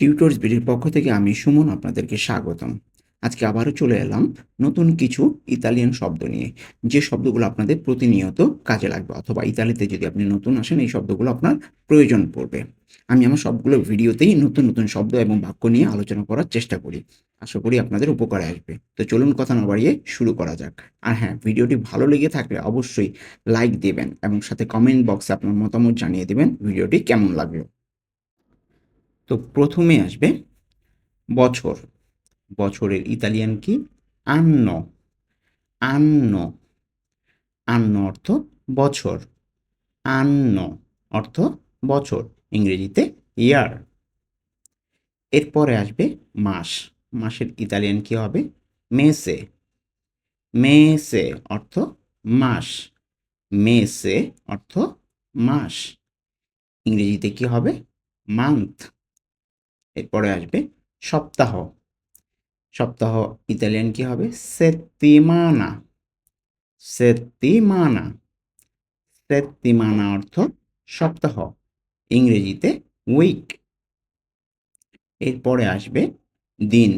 Tutors বিডির পক্ষ থেকে আমি সুমন আপনাদেরকে স্বাগতম। আজকে আবারও চলে এলাম নতুন কিছু ইতালিয়ান শব্দ নিয়ে। যে শব্দগুলো আপনাদের প্রতিনিয়ত কাজে লাগবে অথবা ইতালিতে যদি আপনি নতুন আসেন, এই শব্দগুলো আপনার প্রয়োজন পড়বে। আমি আমার সবগুলো ভিডিওতেই নতুন নতুন শব্দ এবং বাক্য নিয়ে আলোচনা করার চেষ্টা করি। আশা করি আপনাদের উপকারে আসবে। তো চলুন কথা না বাড়িয়ে শুরু করা যাক। আর হ্যাঁ ভিডিওটি ভালো লেগে থাকলে অবশ্যই লাইক দেবেন এবং সাথে কমেন্ট বক্সে আপনার মতামত জানিয়ে দেবেন ভিডিওটি কেমন লাগল। তো প্রথমে আসবে বছর। বছরের ইতালিয়ান কি? আন্ন। আন্ন। আন্ন অর্থ বছর। আন্ন অর্থ বছর, ইংরেজিতে ইয়ার এরপরে আসবে মাস। মাসের ইতালিয়ান কি হবে? মেসে। মেসে অর্থ মাস। মেসে অর্থ মাস। ইংরেজিতে কি হবে? মান্থ এরপরে আসবে সপ্তাহ। সপ্তাহ ইতালিয়ান কি হবে? সেত্তিমানা সেত্তিমানা সেত্তিমানা অর্থ সপ্তাহ, ইংরেজিতে উইক এরপরে আসবে দিন।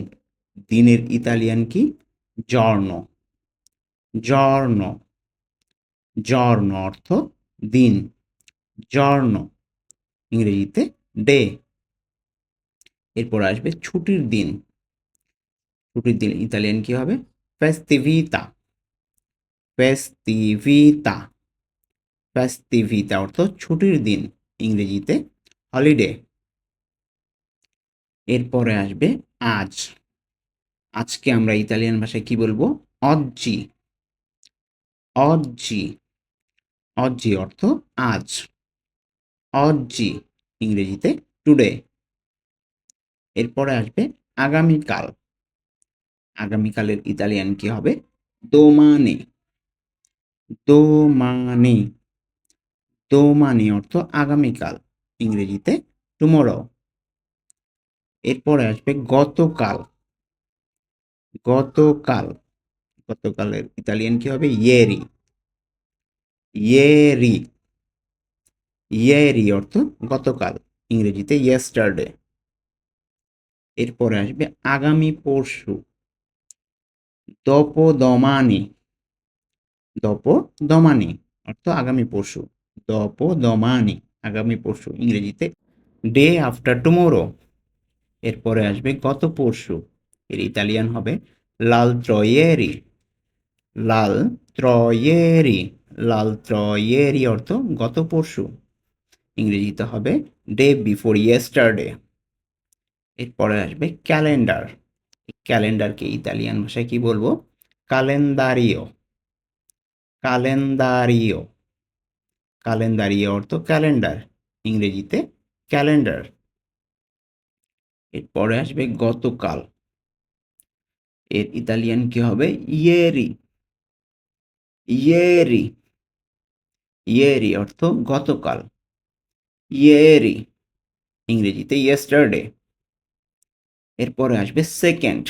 দিনের ইতালিয়ান কি? জর্ণ জর্ণ জর্ণ অর্থ দিন। জর্ণ ইংরেজিতে ডে এরপর আসবে ছুটির দিন। ছুটির দিন ইতালিয়ান কি হবে? ফেস্টিভিতা ফেস্তিভিতা ফেস্টিভিতা অর্থ ছুটির দিন ইংরেজিতে। হলিডে এরপরে আসবে আজ। আজকে আমরা ইতালিয়ান ভাষায় কি বলব? অজ্জি অজ্জি অজ্জি অর্থ আজ। অজ্জি ইংরেজিতে টুডে এরপরে আসবে আগামীকাল। আগামীকালের ইতালিয়ান কি হবে? দোমানে। দোমানে। দোমানে অর্থ আগামীকাল, ইংরেজিতে টুমোরো এরপরে আসবে গতকাল। গতকাল। গতকালের ইতালিয়ান কি হবে? ইয়েরি। ইয়েরি। ইয়েরি অর্থ গতকাল, ইংরেজিতে ইয়েস্টারডে এরপরে আসবে আগামী পরশু। দপদমানি। দপদমানি অর্থ আগামী পরশু। দপদমানি আগামী পরশু ইংরেজিতে ডে আফটার টুমোরো। এরপরে আসবে গত পরশু। এর ইতালিয়ান হবে লাল ত্রয়েরি। লাল ত্রয়েরি। লাল ত্রয়েরি অর্থ গত পরশু। ইংরেজিতে হবে ডে বিফোর ইয়েস্টারডে। এরপরে আসবে ক্যালেন্ডার। ক্যালেন্ডারকে ইতালিয়ান ভাষায় কি বলব? কালেন্দারিও কালেন্দারিও কালেন্দারিও অর্থ ক্যালেন্ডার, ইংরেজিতে ক্যালেন্ডার। এরপরে আসবে গতকাল। এর ইতালিয়ান কি হবে? ইয়েরি। ইয়েরি। ইয়েরি অর্থ গতকাল। ইয়েরি। ইংরেজিতে ইয়েস্টারডে এরপরে আসবে সেকেন্ড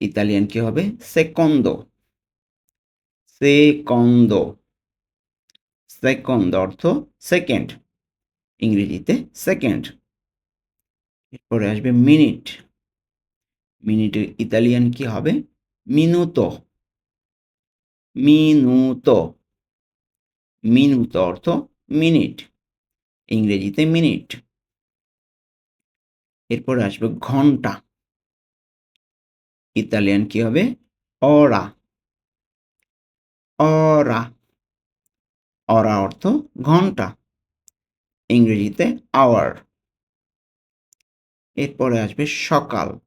ইতালিয়ান কি হবে? সেকন্দ সেকন্দ সেকন্দ অর্থ সেকেন্ড ইংরেজিতে সেকেন্ড এরপরে আসবে মিনিট মিনিটের ইতালিয়ান কি হবে? মিনুতো মিনুতো মিনুতো অর্থ মিনিট ইংরেজিতে মিনিট এরপরে আসবে ঘণ্টা। ইতালিয়ান কি হবে? অরা। অরা। অরা অর্থ ঘণ্টা। ইংরেজিতে আওয়ার। এরপরে আসবে সকাল।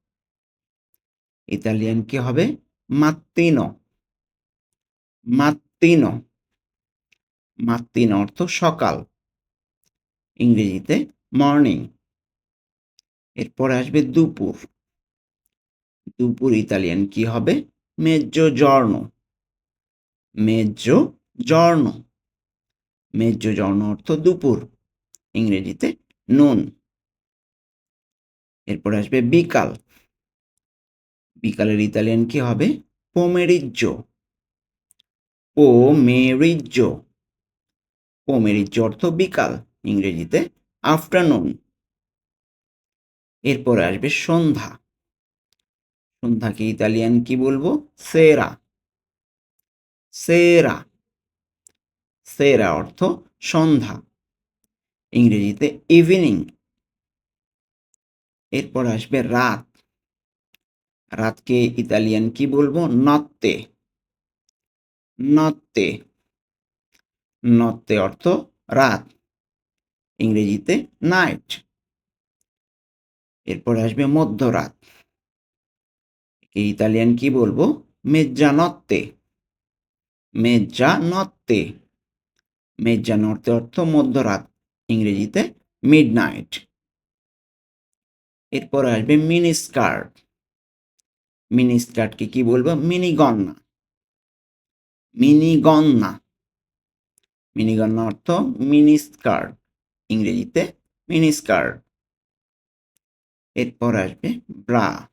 ইতালিয়ান কি হবে? মাত্তিনো। মাত্তিনো। মাত্তিনো অর্থ সকাল। ইংরেজিতে মর্নিং। এরপরে আসবে দুপুর। দুপুর ইতালিয়ান কি হবে? মেজ্জো জর্ণ মেজ্জো জর্ণ মেজ্জো জর্ণ অর্থ দুপুর, ইংরেজিতে নুন এরপরে আসবে বিকাল। বিকালের ইতালিয়ান কি হবে? পোমেরিজ্জো পোমেরিজ্জো পোমেরিজ্জো অর্থ বিকাল, ইংরেজিতে আফটারনুন এরপরে আসবে সন্ধ্যা। সন্ধ্যাকে ইতালিয়ান কি বলব? সেরা। সেরা। সেরা অর্থ সন্ধ্যা। ইংরেজিতে ইভিনিং এরপর আসবে রাত। রাতকে ইতালিয়ান কি বলব? নত্তে নত্তে নত্তে অর্থ রাত। ইংরেজিতে নাইট এরপর আসবে মধ্যরাত। একে ইতালিয়ান কি বলব? মেজ্জানত্তে। মেজ্জানত্তে। মেজ্জানত্তে অর্থ মধ্যরাত, ইংরেজিতে মিড নাইট এরপর আসবে মিনি স্কার্ট মিনি স্কার্টকে কি বলব? মিনি গন্না মিনি গন্না মিনি গন্না অর্থ মিনি স্কার্ট ইংরেজিতে মিনি স্কার্ট এরপর আসবে ব্রা।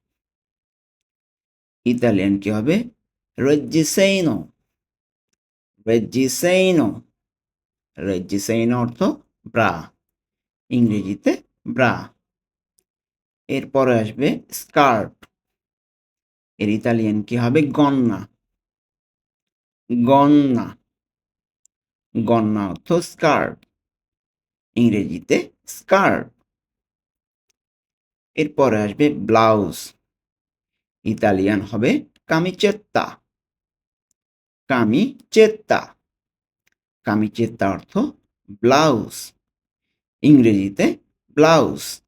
ইতালিয়ান কি হবে? রেজিসেইনো রেজিসেইনো রেজিসেইনো অর্থ ব্রা। ইংরেজিতে ব্রা। এরপরে আসবে স্কার্ট। এর ইতালিয়ান কি হবে? গন্না। গন্না। গন্না অর্থ স্কার্ট। ইংরেজিতে স্কার্ট। এরপরে আসবে ব্লাউজ। ইতালিয়ান হবে কামিচেত্তা। কামিচেত্তা। কামিচেত্তা অর্থ ব্লাউজ। ইংরেজিতে ব্লাউজ।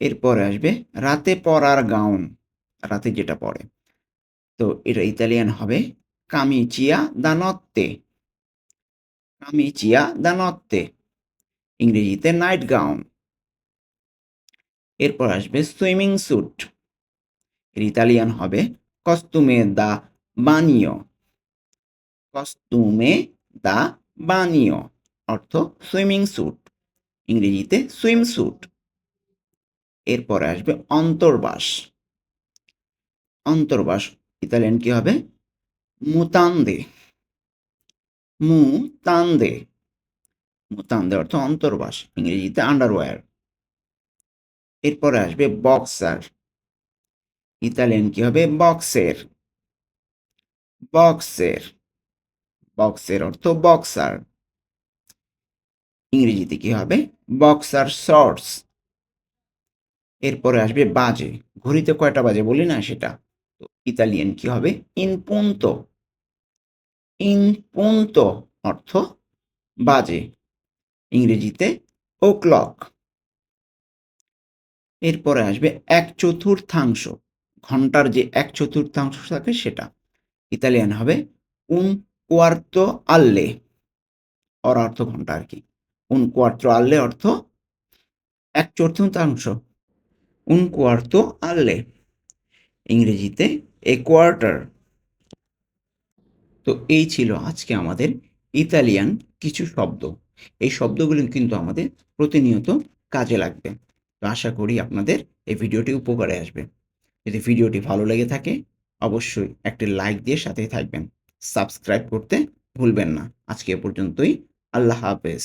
এরপরে আসবে রাতে পরার গাউন। রাতে যেটা পরে। তো এটা ইতালিয়ান হবে কামিচিয়া দানত্তে কামিচিয়া দানত্তে ইংরেজিতে নাইট গাউন। এরপর আসবে সুইমিং স্যুট। এর ইতালিয়ান হবে কস্তুমে দা বানিও। কস্তুমে দা বানিও, অর্থ সুইমিং স্যুট। ইংরেজিতে সুইম স্যুট। এরপরে আসবে অন্তর্বাস। অন্তর্বাস, ইতালিয়ান কি হবে? মুতান্দে। মুতান্দে। মুতান্দে অর্থ অন্তর্বাস, ইংরেজিতে আন্ডারওয়্যার এরপরে আসবে বক্সার ইতালিয়ান কি হবে? বক্সের বক্সের বক্সের অর্থ বক্সার ইংরেজিতে কি হবে? বক্সার শর্টস এরপরে আসবে বাজে। ঘড়িতে কয়টা বাজে বলি না সেটা? তো ইতালিয়ান কি হবে? ইন পুন্তো অর্থ বাজে। ইংরেজিতে ও ক্লক এরপরে আসবে এক চতুর্থাংশ। ঘণ্টার যে এক চতুর্থাংশ থাকে সেটা। ইতালিয়ান হবে উন কোয়ার্ত আল্লে অর অর্থ ঘণ্টা আর কি। উন কোয়ার্ত আল্লে অর্থ এক চতুর্থাংশ। উন কোয়ার্ত আল্লে ইংরেজিতে এ কোয়ার্টার তো এই ছিল আজকে আমাদের ইতালিয়ান কিছু শব্দ। এই শব্দগুলো কিন্তু আমাদের প্রতিনিয়ত কাজে লাগবে। তো আশা করি আপনাদের এই ভিডিওটি উপকারে আসবে। যদি ভিডিওটি ভালো লেগে থাকে, অবশ্যই একটি লাইক দিয়ে সাথেই থাকবেন। সাবস্ক্রাইব করতে ভুলবেন না। আজকে এ পর্যন্তই। আল্লাহ হাফেজ।